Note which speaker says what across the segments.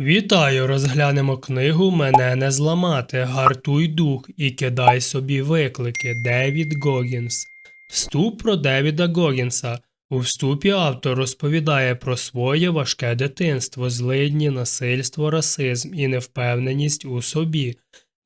Speaker 1: Вітаю, розглянемо книгу Мене не зламати. Гартуй дух і кидай собі виклики. Девід Гогінс. Вступ про Девіда Гогінса. У вступі автор розповідає про своє важке дитинство, злидні, насильство, расизм і невпевненість у собі.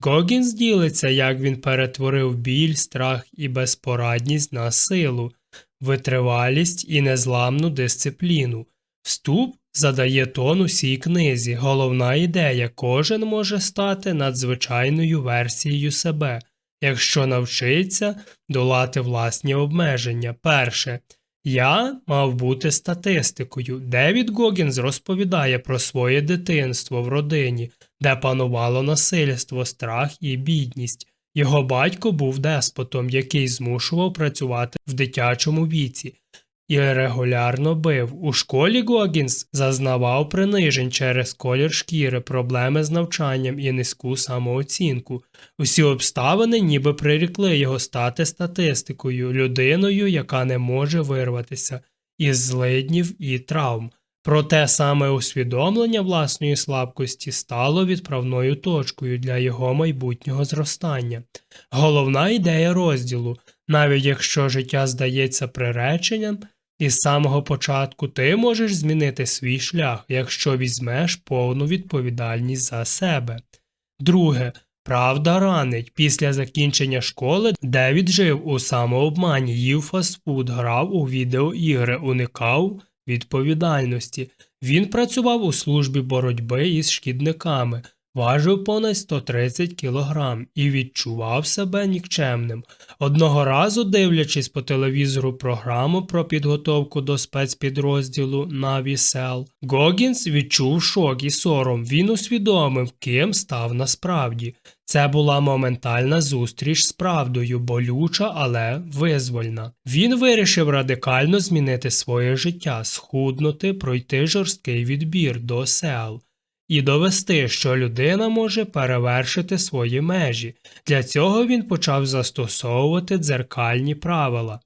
Speaker 1: Гогінс ділиться, як він перетворив біль, страх і безпорадність на силу, витривалість і незламну дисципліну. Вступ задає тон усій книзі. Головна ідея кожен може стати надзвичайною версією себе, якщо навчиться долати власні обмеження. Перше. Я мав бути статистикою. Девід Гогінс розповідає про своє дитинство в родині, де панувало насильство, страх і бідність. Його батько був деспотом, який змушував працювати в дитячому віці і регулярно бив. У школі Гогінс зазнавав принижень через колір шкіри, проблеми з навчанням і низьку самооцінку. Усі обставини ніби прирікли його стати статистикою, людиною, яка не може вирватися із злиднів і травм. Проте саме усвідомлення власної слабкості стало відправною точкою для його майбутнього зростання. Головна ідея розділу навіть якщо життя здається приреченням, із самого початку ти можеш змінити свій шлях, якщо візьмеш повну відповідальність за себе. Друге. Правда ранить. Після закінчення школи Девід жив у самообмані, їв фастфуд, грав у відеоігри, уникав відповідальності. Він працював у службі боротьби із шкідниками, важив понад 130 кілограм і відчував себе нікчемним. Одного разу, дивлячись по телевізору програму про підготовку до спецпідрозділу Navy Сел, Гогінс відчув шок і сором. Він усвідомив, ким став насправді. Це була моментальна зустріч з правдою, болюча, але визвольна. Він вирішив радикально змінити своє життя, схуднути, пройти жорсткий відбір до сел і довести, що людина може перевершити свої межі. Для цього він почав застосовувати дзеркальні правила.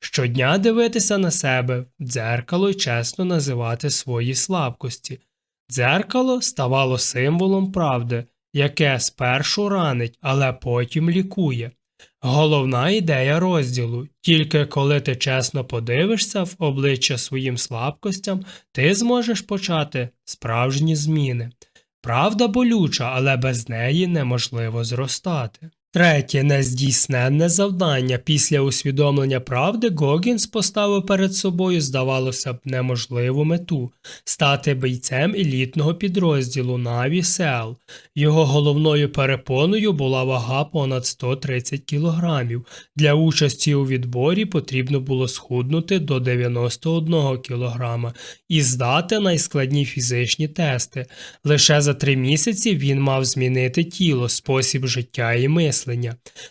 Speaker 1: Щодня дивитися на себе в дзеркало й чесно називати свої слабкості. Дзеркало ставало символом правди, яке спершу ранить, але потім лікує. Головна ідея розділу тільки коли ти чесно подивишся в обличчя своїм слабкостям, ти зможеш почати справжні зміни. Правда болюча, але без неї неможливо зростати. Третє нездійсненне завдання після усвідомлення правди Гогінс поставив перед собою, здавалося б, неможливу мету стати бійцем елітного підрозділу Наві Сел. Його головною перепоною була вага понад 130 кілограмів. Для участі у відборі потрібно було схуднути до 91 кілограма і здати найскладні фізичні тести. Лише за три місяці він мав змінити тіло, спосіб життя і мислення.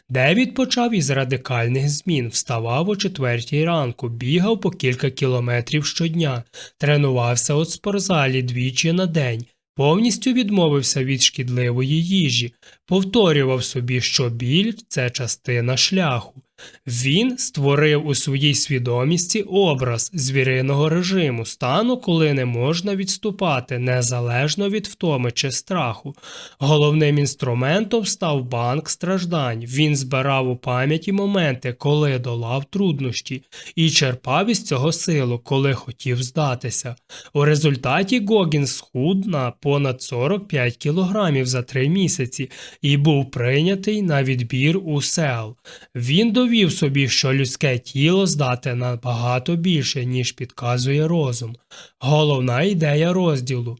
Speaker 1: Девід почав із радикальних змін, вставав о четвертій ранку, бігав по кілька кілометрів щодня, тренувався у спортзалі двічі на день, повністю відмовився від шкідливої їжі, повторював собі, що біль це частина шляху. Він створив у своїй свідомісті образ звіриного режиму, стану, коли не можна відступати, незалежно від втоми чи страху. Головним інструментом став банк страждань. Він збирав у пам'яті моменти, коли долав труднощі, і черпав із цього силу, коли хотів здатися. У результаті Гогін схуд на понад 45 кілограмів за три місяці і був прийнятий на відбір у сел. Він довів собі, що людське тіло здатне набагато більше, ніж підказує розум. Головна ідея розділу.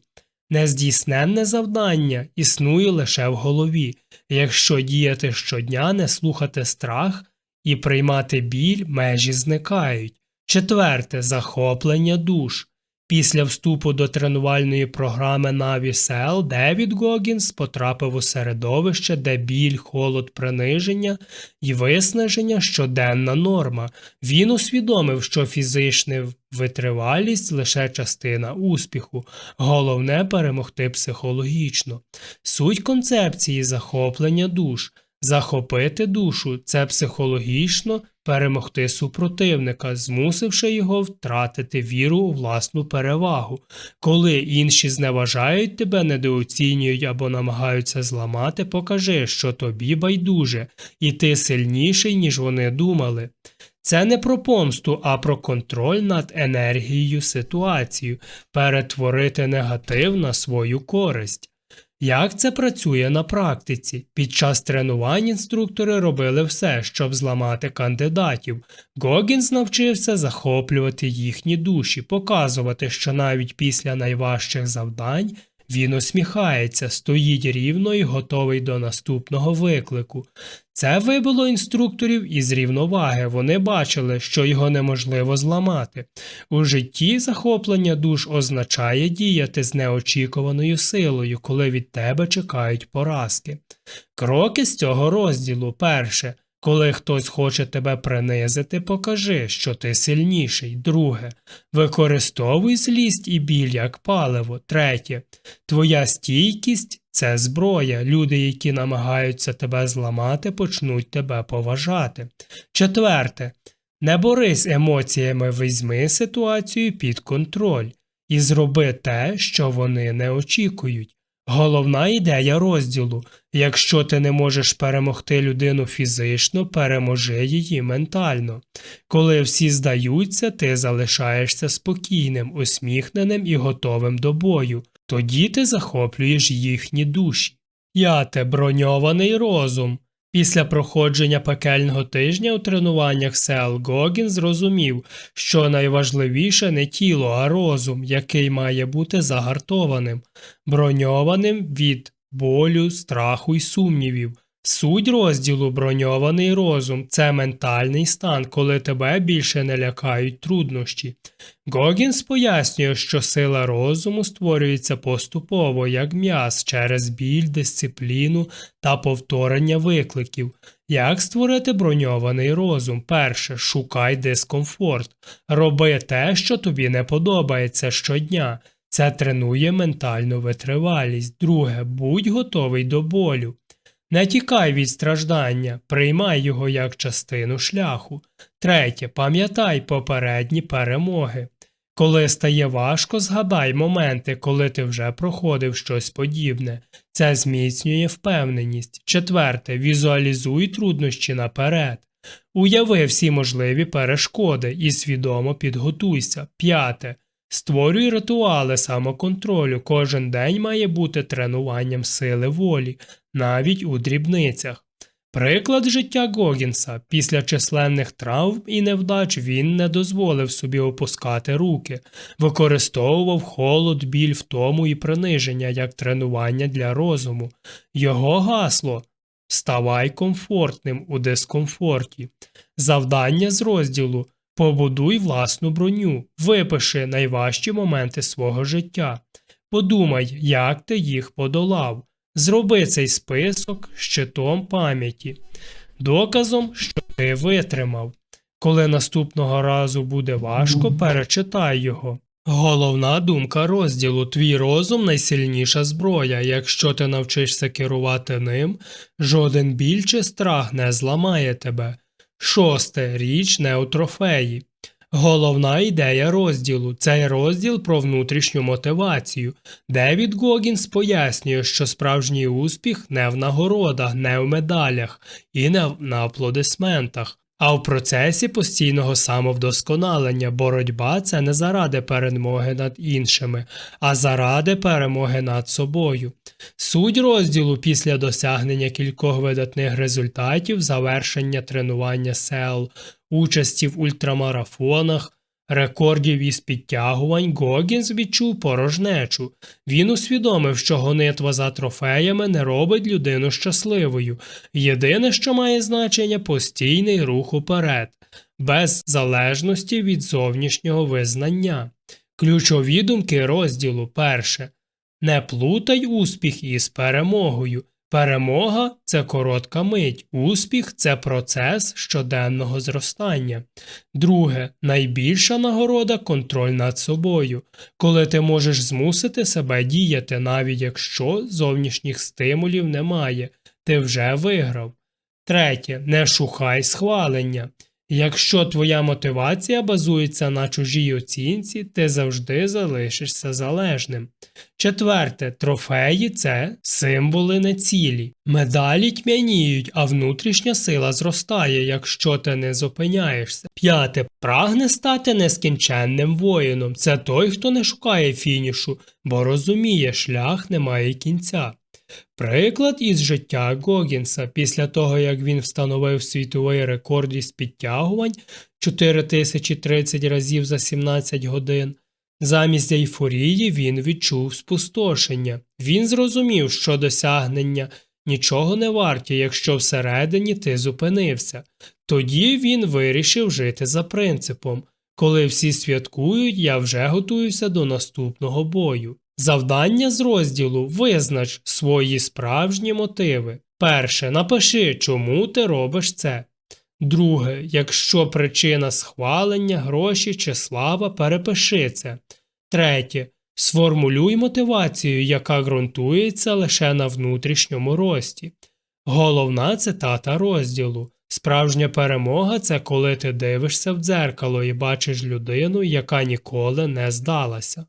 Speaker 1: Нездійсненне завдання існує лише в голові. Якщо діяти щодня, не слухати страх і приймати біль, межі зникають. Четверте захоплення душ. Після вступу до тренувальної програми Navy Cell Девід Гогінс потрапив у середовище, де біль, холод, приниження і виснаження щоденна норма. Він усвідомив, що фізична витривалість лише частина успіху, головне перемогти психологічно. Суть концепції захоплення душ. Захопити душу це психологічно перемогти супротивника, змусивши його втратити віру у власну перевагу. Коли інші зневажають тебе, недооцінюють або намагаються зламати, покажи, що тобі байдуже, і ти сильніший, ніж вони думали. Це не про помсту, а про контроль над енергією ситуацію, перетворити негатив на свою користь. Як це працює на практиці? Під час тренувань інструктори робили все, щоб зламати кандидатів. Гогінс навчився захоплювати їхні душі, показувати, що навіть після найважчих завдань він усміхається, стоїть рівно і готовий до наступного виклику. Це вибило інструкторів із рівноваги. Вони бачили, що його неможливо зламати. У житті захоплення душ означає діяти з неочікуваною силою, коли від тебе чекають поразки. Кроки з цього розділу перше. Коли хтось хоче тебе принизити, покажи, що ти сильніший. Друге. Використовуй злість і біль як паливо. Третє. Твоя стійкість це зброя. Люди, які намагаються тебе зламати, почнуть тебе поважати. Четверте. Не борись емоціями, візьми ситуацію під контроль і зроби те, що вони не очікують. Головна ідея розділу якщо ти не можеш перемогти людину фізично, переможи її ментально. Коли всі здаються, ти залишаєшся спокійним, усміхненим і готовим до бою. Тоді ти захоплюєш їхні душі. Я те броньований розум. Після проходження пекельного тижня у тренуваннях Сел Гогін зрозумів, що найважливіше не тіло, а розум, який має бути загартованим, броньованим від болю, страху й сумнівів. Суть розділу броньований розум це ментальний стан, коли тебе більше не лякають труднощі. Гогінс пояснює, що сила розуму створюється поступово, як м'яз через біль, дисципліну та повторення викликів. Як створити броньований розум? Перше, шукай дискомфорт. Роби те, що тобі не подобається щодня. Це тренує ментальну витривалість. Друге, будь готовий до болю. Не тікай від страждання, приймай його як частину шляху. Третє, пам'ятай попередні перемоги. Коли стає важко, згадай моменти, коли ти вже проходив щось подібне. Це зміцнює впевненість. Четверте, візуалізуй труднощі наперед. Уяви всі можливі перешкоди і свідомо підготуйся. П'яте. Створюй ритуали самоконтролю. Кожен день має бути тренуванням сили волі, навіть у дрібницях. Приклад життя Гогінса після численних травм і невдач він не дозволив собі опускати руки, використовував холод, біль, втому і приниження як тренування для розуму. Його гасло ставай комфортним у дискомфорті. Завдання з розділу Побудуй власну броню, випиши найважчі моменти свого життя. Подумай, як ти їх подолав. Зроби цей список щитом пам'яті, доказом, що ти витримав. Коли наступного разу буде важко, перечитай його. Головна думка розділу Твій розум найсильніша зброя. Якщо ти навчишся керувати ним, жоден біль чи страх не зламає тебе. Шосте річ не у трофеї. Головна ідея розділу цей розділ про внутрішню мотивацію. Девід Гогінс пояснює, що справжній успіх не в нагородах, не в медалях і не на аплодисментах, а в процесі постійного самовдосконалення боротьба це не заради перемоги над іншими, а заради перемоги над собою. Суть розділу після досягнення кількох видатних результатів, завершення тренування сел, участі в ультрамарафонах, рекордів із підтягувань, Гогінс відчув порожнечу. Він усвідомив, що гонитва за трофеями не робить людину щасливою. Єдине, що має значення постійний рух уперед, без залежності від зовнішнього визнання. Ключові думки розділу перше. Не плутай успіх із перемогою. Перемога це коротка мить, успіх це процес щоденного зростання. Друге, найбільша нагорода контроль над собою, коли ти можеш змусити себе діяти, навіть якщо зовнішніх стимулів немає, ти вже виграв. Третє. Не шукай схвалення. Якщо твоя мотивація базується на чужій оцінці, ти завжди залишишся залежним. Четверте, трофеї це символи не цілі. Медалі тьмяніють, а внутрішня сила зростає, якщо ти не зупиняєшся. П'яте, прагне стати нескінченним воїном. Це той, хто не шукає фінішу, бо розуміє, шлях не має кінця. Приклад із життя Гогінса після того, як він встановив світовий рекорд із підтягувань 4030 разів за 17 годин. Замість ейфорії він відчув спустошення. Він зрозумів, що досягнення нічого не варті, якщо всередині ти зупинився. Тоді він вирішив жити за принципом коли всі святкують, я вже готуюся до наступного бою. Завдання з розділу визнач свої справжні мотиви. Перше. Напиши, чому ти робиш це. Друге, якщо причина схвалення, гроші чи слава, перепиши це. Третє. Сформулюй мотивацію, яка ґрунтується лише на внутрішньому рості. Головна цитата розділу. Справжня перемога це коли ти дивишся в дзеркало і бачиш людину, яка ніколи не здалася.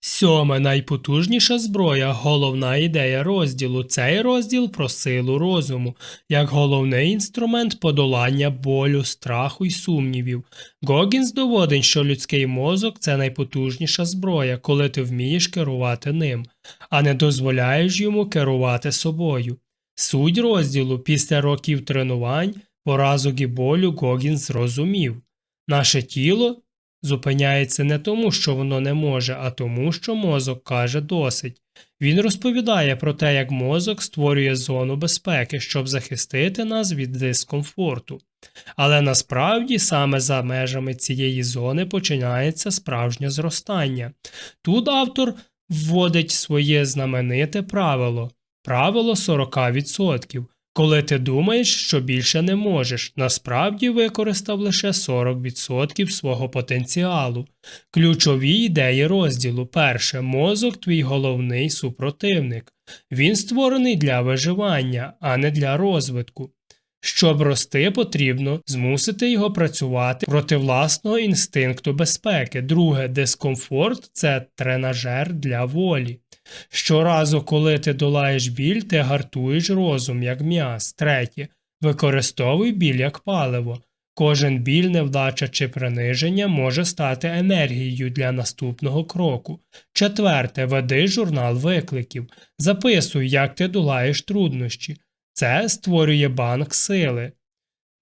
Speaker 1: Сьоме найпотужніша зброя, головна ідея розділу. Цей розділ про силу розуму, як головний інструмент подолання болю, страху й сумнівів. Гогінс доводить, що людський мозок це найпотужніша зброя, коли ти вмієш керувати ним, а не дозволяєш йому керувати собою. Суть розділу після років тренувань, поразок і болю Гогінс зрозумів. Наше тіло зупиняється не тому, що воно не може, а тому, що мозок каже досить. Він розповідає про те, як мозок створює зону безпеки, щоб захистити нас від дискомфорту. Але насправді саме за межами цієї зони починається справжнє зростання. Тут автор вводить своє знамените правило правило 40%. Коли ти думаєш, що більше не можеш, насправді використав лише 40% свого потенціалу. Ключові ідеї розділу. Перше, мозок твій головний супротивник. Він створений для виживання, а не для розвитку. Щоб рости, потрібно змусити його працювати проти власного інстинкту безпеки. Друге, дискомфорт це тренажер для волі. Щоразу, коли ти долаєш біль, ти гартуєш розум як м'яз. Третє. Використовуй біль як паливо. Кожен біль, невдача чи приниження може стати енергією для наступного кроку. Четверте. Веди журнал викликів. Записуй, як ти долаєш труднощі. Це створює банк сили,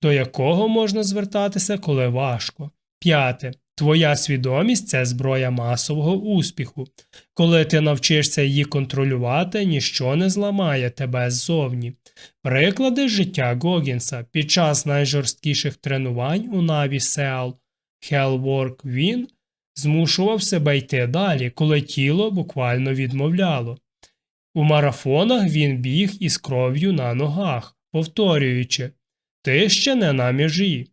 Speaker 1: до якого можна звертатися, коли важко. П'яте. Твоя свідомість це зброя масового успіху. Коли ти навчишся її контролювати, ніщо не зламає тебе ззовні. Приклади життя Гогінса під час найжорсткіших тренувань у Наві Сеал Hellwork він змушував себе йти далі, коли тіло буквально відмовляло. У марафонах він біг із кров'ю на ногах, повторюючи Ти ще не на межі.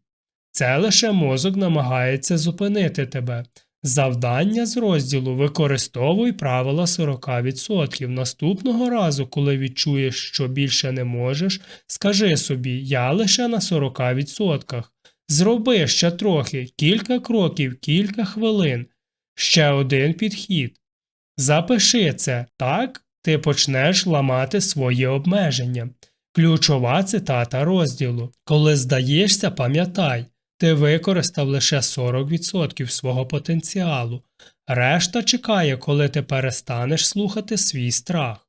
Speaker 1: Це лише мозок намагається зупинити тебе. Завдання з розділу використовуй правила 40%. Наступного разу, коли відчуєш, що більше не можеш, скажи собі я лише на 40%. Зроби ще трохи, кілька кроків, кілька хвилин, ще один підхід. Запиши це так, ти почнеш ламати свої обмеження. Ключова цитата розділу. Коли здаєшся, пам'ятай, ти використав лише 40% свого потенціалу, решта чекає, коли ти перестанеш слухати свій страх.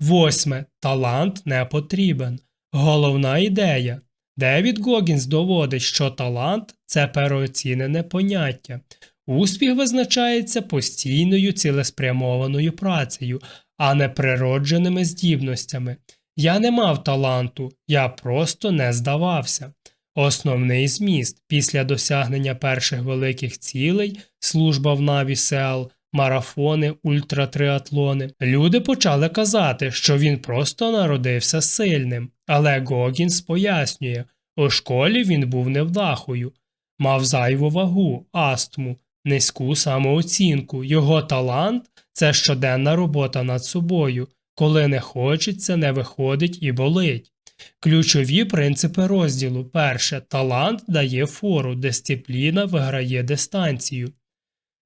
Speaker 1: Восьме. Талант не потрібен. Головна ідея. Девід Гогінс доводить, що талант це переоцінене поняття. Успіх визначається постійною цілеспрямованою працею, а не природженими здібностями. Я не мав таланту, я просто не здавався. Основний зміст. Після досягнення перших великих цілей, служба в Наві Сеал, марафони, ультратриатлони, люди почали казати, що він просто народився сильним, але Гогінс пояснює, у школі він був невдахою, мав зайву вагу, астму, низьку самооцінку, його талант це щоденна робота над собою, коли не хочеться, не виходить і болить. Ключові принципи розділу. Перше. Талант дає фору, дисципліна виграє дистанцію.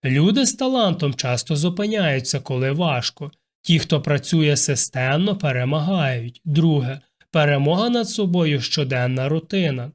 Speaker 1: Люди з талантом часто зупиняються, коли важко. Ті, хто працює системно, перемагають. Друге. Перемога над собою щоденна рутина.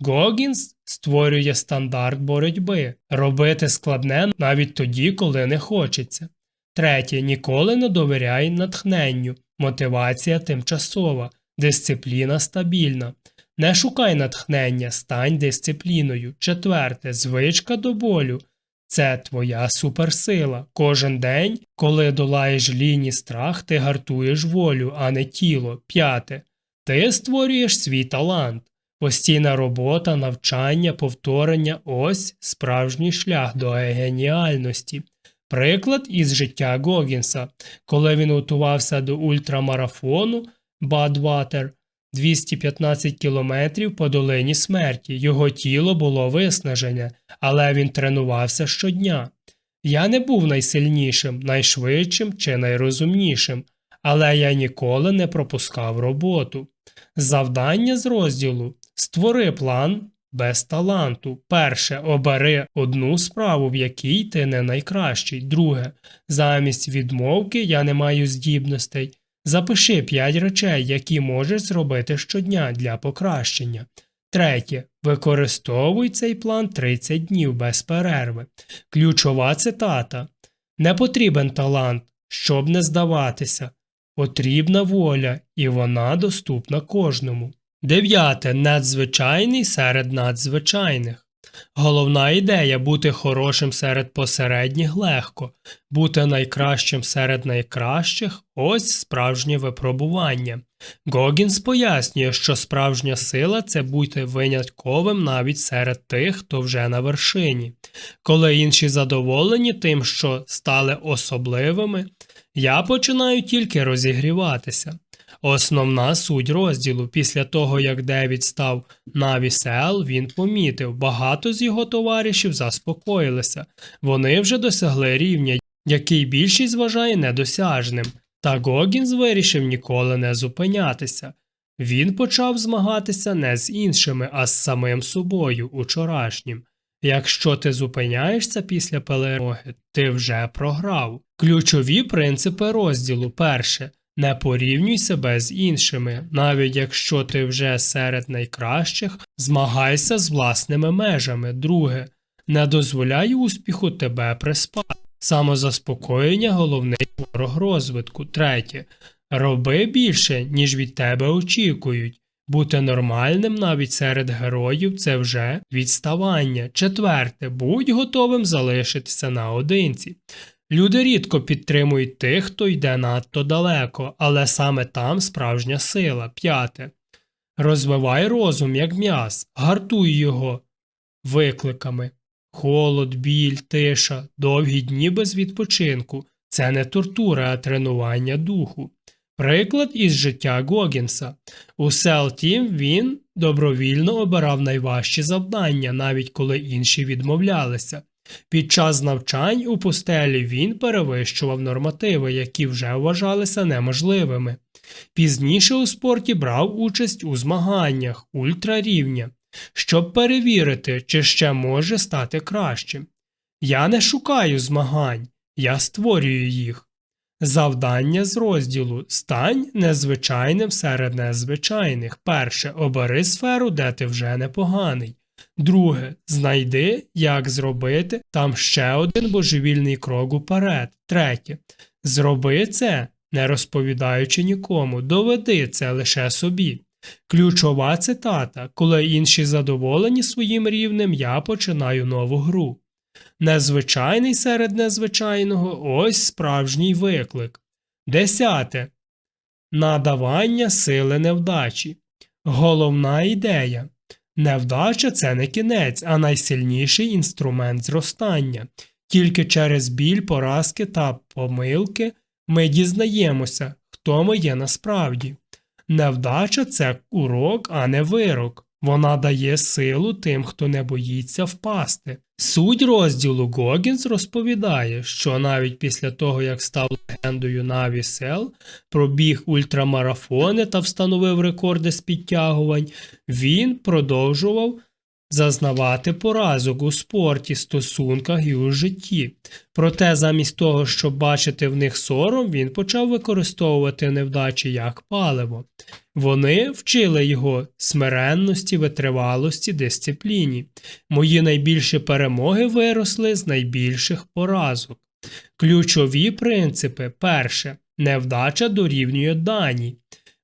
Speaker 1: Гогінс створює стандарт боротьби, робити складне навіть тоді, коли не хочеться. Третє. Ніколи не довіряй натхненню. Мотивація тимчасова, дисципліна стабільна. Не шукай натхнення, стань дисципліною. Четверте. Звичка до болю. Це твоя суперсила. Кожен день, коли долаєш ліній страх, ти гартуєш волю, а не тіло. П'яте. Ти створюєш свій талант. Постійна робота, навчання, повторення ось справжній шлях до геніальності. Приклад із життя Гогінса. Коли він готувався до ультрамарафону Бадватер 215 кілометрів по долині смерті, його тіло було виснажене, але він тренувався щодня. Я не був найсильнішим, найшвидшим чи найрозумнішим, але я ніколи не пропускав роботу. Завдання з розділу створи план без таланту. Перше, обери одну справу, в якій ти не найкращий. Друге, замість відмовки я не маю здібностей. Запиши 5 речей, які можеш зробити щодня для покращення. Третє. Використовуй цей план 30 днів без перерви. Ключова цитата. Не потрібен талант, щоб не здаватися. Потрібна воля, і вона доступна кожному. Дев'яте. Надзвичайний серед надзвичайних. Головна ідея бути хорошим серед посередніх легко, бути найкращим серед найкращих ось справжнє випробування. Гогінс пояснює, що справжня сила це бути винятковим навіть серед тих, хто вже на вершині. Коли інші задоволені тим, що стали особливими, я починаю тільки розігріватися. Основна суть розділу. Після того, як Девід став на вісел, він помітив, багато з його товаришів заспокоїлися. Вони вже досягли рівня, який більшість вважає недосяжним. Та Гогінс вирішив ніколи не зупинятися. Він почав змагатися не з іншими, а з самим собою учорашнім. Якщо ти зупиняєшся після перемоги, ти вже програв. Ключові принципи розділу перше. Не порівнюй себе з іншими, навіть якщо ти вже серед найкращих, змагайся з власними межами. Друге, не дозволяй успіху тебе приспати. Самозаспокоєння головний ворог розвитку. Третє. Роби більше, ніж від тебе очікують. Бути нормальним навіть серед героїв це вже відставання. Четверте, будь готовим залишитися наодинці. Люди рідко підтримують тих, хто йде надто далеко, але саме там справжня сила. П'яте. Розвивай розум, як м'яз, гартуй його викликами. Холод, біль, тиша, довгі дні без відпочинку це не тортура, а тренування духу. Приклад із життя Гогінса. У Селтім він добровільно обирав найважчі завдання, навіть коли інші відмовлялися. Під час навчань у пустелі він перевищував нормативи, які вже вважалися неможливими. Пізніше у спорті брав участь у змаганнях ультрарівня, щоб перевірити, чи ще може стати кращим. Я не шукаю змагань, я створюю їх. Завдання з розділу Стань незвичайним серед незвичайних. Перше. Обери сферу, де ти вже непоганий. Друге. Знайди, як зробити там ще один божевільний крок уперед. Третє. Зроби це, не розповідаючи нікому, доведи це лише собі. Ключова цитата Коли інші задоволені своїм рівнем, я починаю нову гру. Незвичайний серед незвичайного ось справжній виклик. Десяте. Надавання сили невдачі. Головна ідея. Невдача це не кінець, а найсильніший інструмент зростання. Тільки через біль, поразки та помилки ми дізнаємося, хто ми є насправді. Невдача це урок, а не вирок. Вона дає силу тим, хто не боїться впасти. Суть розділу Гогінс розповідає, що навіть після того, як став легендою Наві Сел, пробіг ультрамарафони та встановив рекорди з підтягувань, він продовжував зазнавати поразок у спорті, стосунках і у житті. Проте, замість того, щоб бачити в них сором, він почав використовувати невдачі як паливо. Вони вчили його смиренності, витривалості, дисципліні. Мої найбільші перемоги виросли з найбільших поразок. Ключові принципи: перше, невдача дорівнює дані.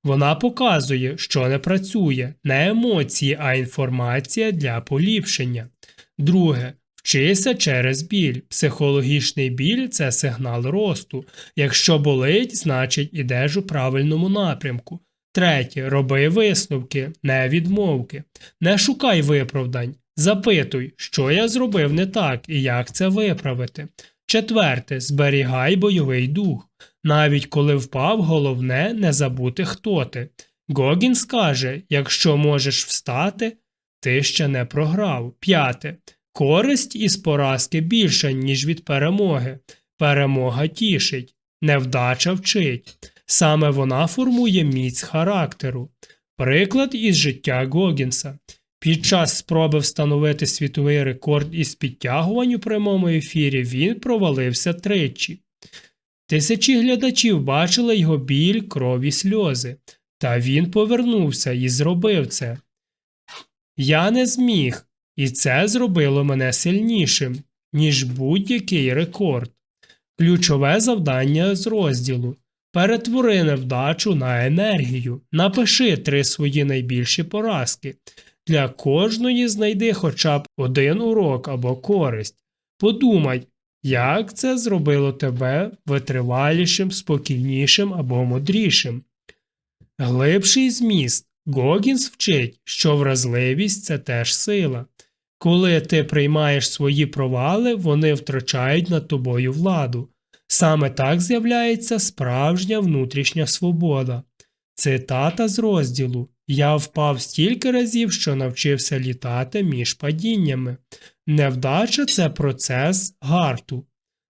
Speaker 1: Вона показує, що не працює, не емоції, а інформація для поліпшення. Друге. Вчися через біль. Психологічний біль це сигнал росту. Якщо болить, значить ідеш у правильному напрямку. Третє. Роби висновки, не відмовки. Не шукай виправдань. Запитуй, що я зробив не так і як це виправити. Четверте. Зберігай бойовий дух. Навіть коли впав, головне не забути, хто ти. Гогін скаже, якщо можеш встати, ти ще не програв. П'яте. Користь із поразки більша, ніж від перемоги. Перемога тішить, невдача вчить. Саме вона формує міць характеру. Приклад із життя Гогінса. Під час спроби встановити світовий рекорд із підтягувань у прямому ефірі він провалився тричі. Тисячі глядачів бачили його біль, кров і сльози. Та він повернувся і зробив це. Я не зміг, і це зробило мене сильнішим, ніж будь-який рекорд. Ключове завдання з розділу перетвори невдачу на енергію, напиши три свої найбільші поразки. Для кожної знайди хоча б один урок або користь. Подумай, як це зробило тебе витривалішим, спокійнішим або мудрішим. Глибший зміст Гогінс вчить, що вразливість це теж сила. Коли ти приймаєш свої провали, вони втрачають над тобою владу. Саме так з'являється справжня внутрішня свобода. Цитата з розділу Я впав стільки разів, що навчився літати між падіннями. Невдача це процес гарту.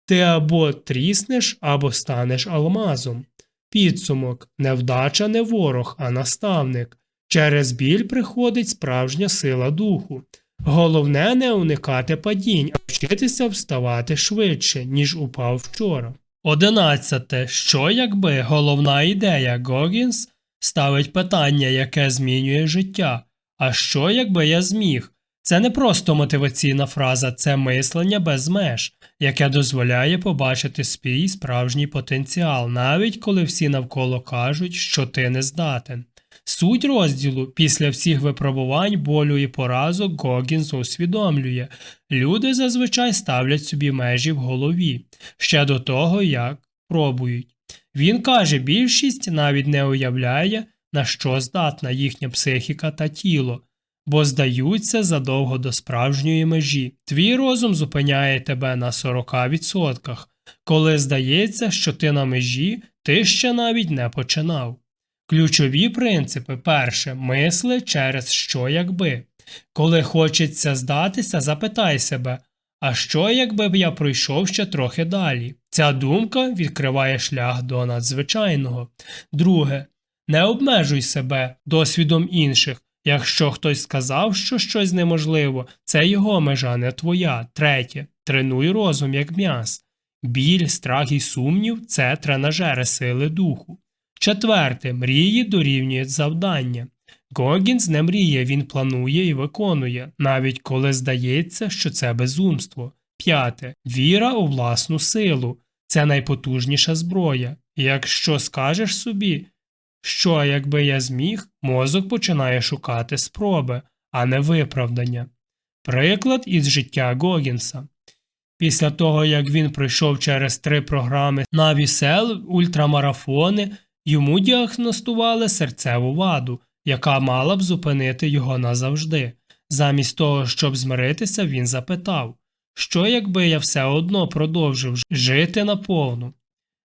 Speaker 1: Ти або тріснеш, або станеш алмазом. Підсумок невдача не ворог, а наставник. Через біль приходить справжня сила духу. Головне не уникати падінь, а вчитися вставати швидше, ніж упав вчора. Одинадцяте. Що якби головна ідея Гогінс ставить питання, яке змінює життя? А що якби я зміг? Це не просто мотиваційна фраза, це мислення без меж, яке дозволяє побачити свій справжній потенціал, навіть коли всі навколо кажуть, що ти не здатен. Суть розділу після всіх випробувань, болю і поразок Гогінс усвідомлює. Люди зазвичай ставлять собі межі в голові ще до того, як пробують. Він каже, більшість навіть не уявляє, на що здатна їхня психіка та тіло, бо здаються задовго до справжньої межі. Твій розум зупиняє тебе на 40%. Коли здається, що ти на межі, ти ще навіть не починав. Ключові принципи перше мисли через що якби. Коли хочеться здатися, запитай себе, а що якби б я пройшов ще трохи далі? Ця думка відкриває шлях до надзвичайного. Друге, не обмежуй себе досвідом інших. Якщо хтось сказав, що щось неможливо, це його межа, не твоя. Третє, тренуй розум як м'яз. Біль, страх і сумнів це тренажери сили духу. Четверте, мрії дорівнюють завдання. Гогінс не мріє, він планує і виконує, навіть коли здається, що це безумство. П'яте. Віра у власну силу це найпотужніша зброя. Якщо скажеш собі, що якби я зміг, мозок починає шукати спроби, а не виправдання. Приклад із життя Гогінса. Після того, як він пройшов через три програми на вісел, ультрамарафони, йому діагностували серцеву ваду, яка мала б зупинити його назавжди. Замість того, щоб змиритися, він запитав, що якби я все одно продовжив жити наповну.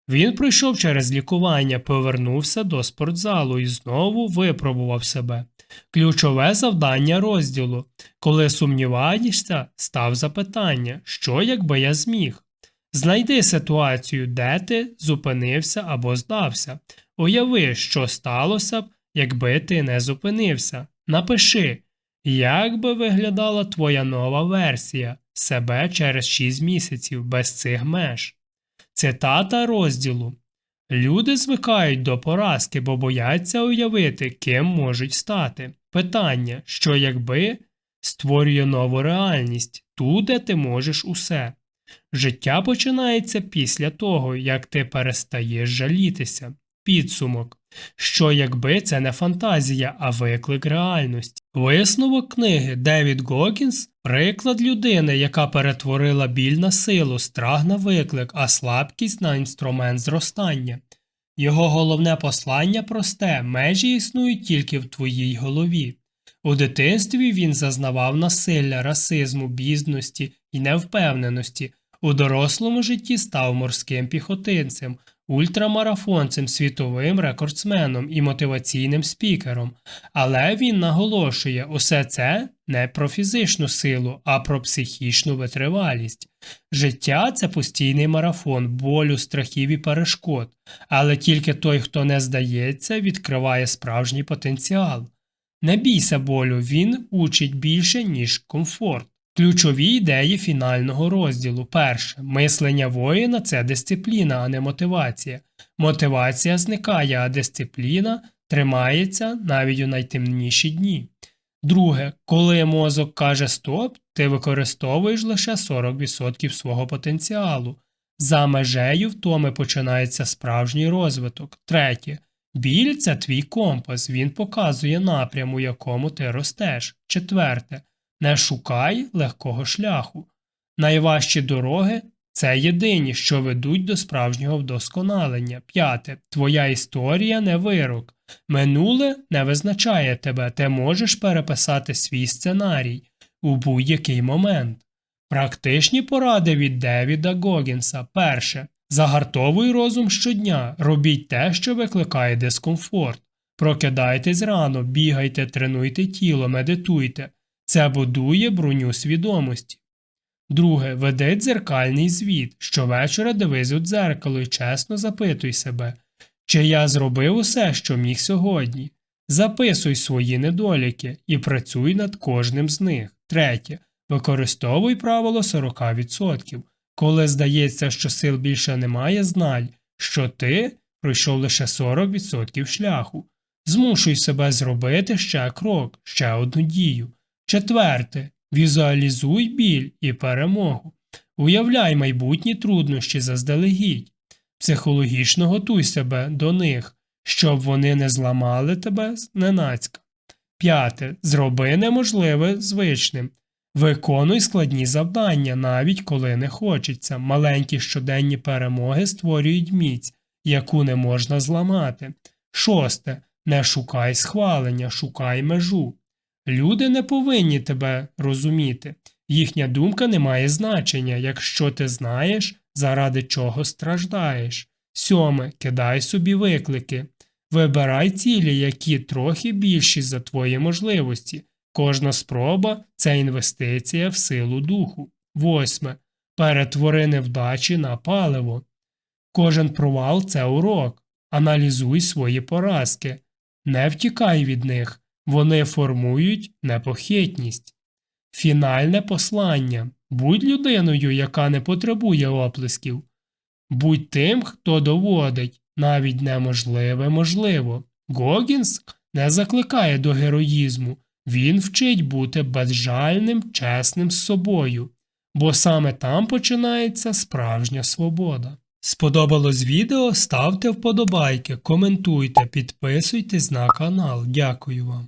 Speaker 1: Він пройшов через лікування, повернувся до спортзалу і знову випробував себе. Ключове завдання розділу. Коли сумніваєшся, став запитання, що якби я зміг. Знайди ситуацію, де ти зупинився або здався. Уяви, що сталося б, якби ти не зупинився. Напиши, як би виглядала твоя нова версія себе через 6 місяців без цих меж. Цитата розділу. Люди звикають до поразки, бо бояться уявити, ким можуть стати. Питання, що якби створює нову реальність, ту, де ти можеш усе. Життя починається після того, як ти перестаєш жалітися. Підсумок. Що якби це не фантазія, а виклик реальності. Висновок книги Девід Гокінс – приклад людини, яка перетворила біль на силу, страх на виклик, а слабкість на інструмент зростання. Його головне послання просте межі існують тільки в твоїй голові. У дитинстві він зазнавав насилля, расизму, бідності і невпевненості. У дорослому житті став морським піхотинцем, ультрамарафонцем, світовим рекордсменом і мотиваційним спікером. Але він наголошує, усе це не про фізичну силу, а про психічну витривалість. Життя це постійний марафон болю, страхів і перешкод, але тільки той, хто не здається, відкриває справжній потенціал. Не бійся болю, він учить більше, ніж комфорт. Ключові ідеї фінального розділу. Перше. Мислення воїна це дисципліна, а не мотивація. Мотивація зникає, а дисципліна тримається навіть у найтемніші дні. Друге, коли мозок каже стоп, ти використовуєш лише 40% свого потенціалу. За межею втоми починається справжній розвиток. Третє. Біль це твій компас, він показує напрям, у якому ти ростеш. Четверте. Не шукай легкого шляху. Найважчі дороги це єдині, що ведуть до справжнього вдосконалення. П'яте. Твоя історія не вирок. Минуле не визначає тебе, ти можеш переписати свій сценарій у будь-який момент. Практичні поради від Девіда Гогінса. Перше. Загартовуй розум щодня, робіть те, що викликає дискомфорт. Прокидайтесь рано, бігайте, тренуйте тіло, медитуйте. Це будує броню свідомості. Друге, веди дзеркальний звіт. Щовечора дивись у дзеркало і чесно запитуй себе, чи я зробив усе, що міг сьогодні. Записуй свої недоліки і працюй над кожним з них. Третє. Використовуй правило 40%. Коли здається, що сил більше немає, знай, що ти пройшов лише 40% шляху. Змушуй себе зробити ще крок, ще одну дію. Четверте. Візуалізуй біль і перемогу. Уявляй майбутні труднощі заздалегідь. Психологічно готуй себе до них, щоб вони не зламали тебе зненацька. П'яте. Зроби неможливе звичним. Виконуй складні завдання, навіть коли не хочеться. Маленькі щоденні перемоги створюють міць, яку не можна зламати. Шосте. Не шукай схвалення, шукай межу. Люди не повинні тебе розуміти. Їхня думка не має значення, якщо ти знаєш, заради чого страждаєш. Сьоме. Кидай собі виклики. Вибирай цілі, які трохи більші за твої можливості. Кожна спроба це інвестиція в силу духу. Восьме. Перетвори невдачі на паливо. Кожен провал це урок. Аналізуй свої поразки. Не втікай від них. Вони формують непохитність. Фінальне послання будь людиною, яка не потребує оплесків. Будь тим, хто доводить навіть неможливе можливо. Гогінс не закликає до героїзму, він вчить бути безжальним, чесним з собою, бо саме там починається справжня свобода. Сподобалось відео? Ставте вподобайки, коментуйте, підписуйтесь на канал. Дякую вам.